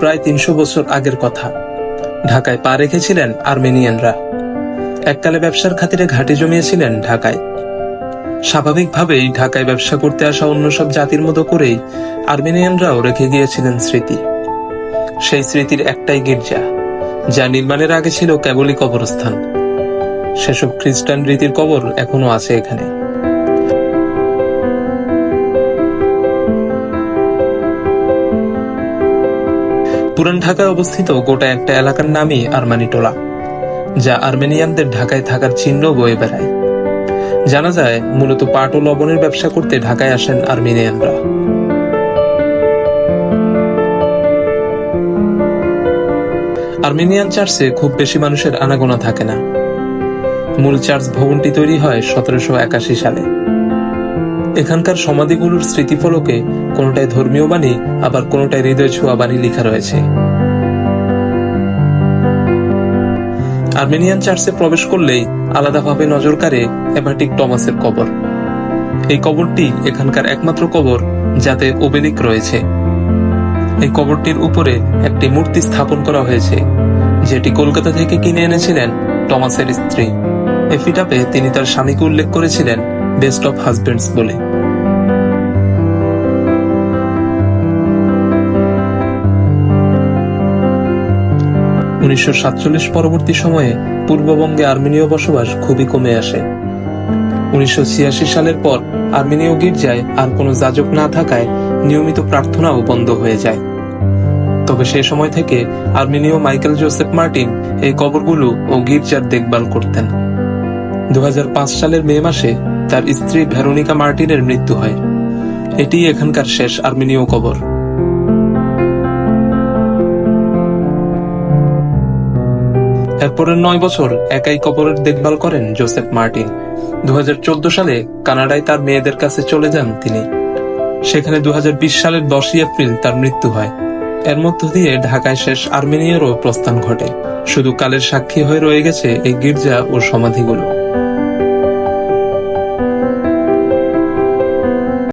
প্রায় তিনশো বছর আগের কথা। ঢাকায় পা রেখেছিলেন আর্মেনিয়ানরা। এককালে ব্যবসার খাতিরে ঘাঁটি জমিয়েছিলেন ঢাকায়। স্বাভাবিকভাবেই ঢাকায় ব্যবসা করতে আসা অন্য সব জাতির মতো করেই আর্মেনিয়ানরাও রেখে গিয়েছিলেন স্মৃতি। সেই স্মৃতির একটাই গির্জা, যা নির্মাণের আগে ছিল কেবলই কবরস্থান। সেসব খ্রিস্টান রীতির কবর এখনও আছে এখানে। পুরান ঢাকায় অবস্থিত গোটা একটা এলাকার নামই আরমানিটোলা, যা আর্মেনিয়ানদের ঢাকায় থাকার চিহ্ন বয়ে বেড়ায়। জানা যায়, মূলত পাট ও লবণের ব্যবসা করতে ঢাকায় আসেন আর্মেনিয়ানরা। আর্মেনিয়ান চার্চে খুব বেশি মানুষের আনাগোনা থাকে না। মূল চার্চ ভবনটি তৈরি হয় সতেরোশো একাশি সালে। এখানকার সমাধিগুলোর স্মৃতিফলকে কোনোটায় ধর্মীয় বাণী, আবার কোনোটায় হৃদয় ছোঁয়া বাণী লেখা রয়েছে। আর্মেনিয়ান চার্চে প্রবেশ করলেই আলাদাভাবে নজর কাড়ে এভাটিক টমাসের কবর। এই কবরটি এখানকার একমাত্র কবর যাতে ওবেলিক রয়েছে। এই কবরটির উপরে একটি মূর্তি স্থাপন করা হয়েছে, যেটি কলকাতা থেকে কিনে এনেছিলেন টমাসের স্ত্রী। এফিটাপে তিনি তার স্বামীকে উল্লেখ করেছিলেন, বেস্ট অফ হাজবেন্ডস বলে। উনিশশো সাতচল্লিশ পরবর্তী সময়ে পূর্ববঙ্গে আর্মেনীয় বসবাস খুবই কমে আসে। উনিশশো ছিয়াশি সালের পর আর্মেনীয় গির্জায় আর কোনো যাজক না থাকায় নিয়মিত প্রার্থনাও বন্ধ হয়ে যায়। তবে সে সময় থেকে আর্মেনীয় মাইকেল জোসেফ মার্টিন এই কবরগুলো ও গির্জার দেখভাল করতেন। দু হাজার পাঁচ সালের মে মাসে তার স্ত্রী ভেরোনিকা মার্টিনের মৃত্যু হয়। এটি এখানকার শেষ আর্মেনীয় কবর। এরপরের নয় বছর একাই কবরের দেখভাল করেন জোসেফ মার্টিন। দু হাজার চোদ্দ সালে কানাডায় তার মেয়েদের কাছে চলে যান তিনি। সেখানে দু হাজার বিশ সালের দশই এপ্রিল তার মৃত্যু হয়। এর মধ্য দিয়ে ঢাকায় শেষ আর্মেনিয়ারও প্রস্থান ঘটে। শুধু কালের সাক্ষী হয়ে রয়ে গেছে এই গির্জা ও সমাধিগুলো।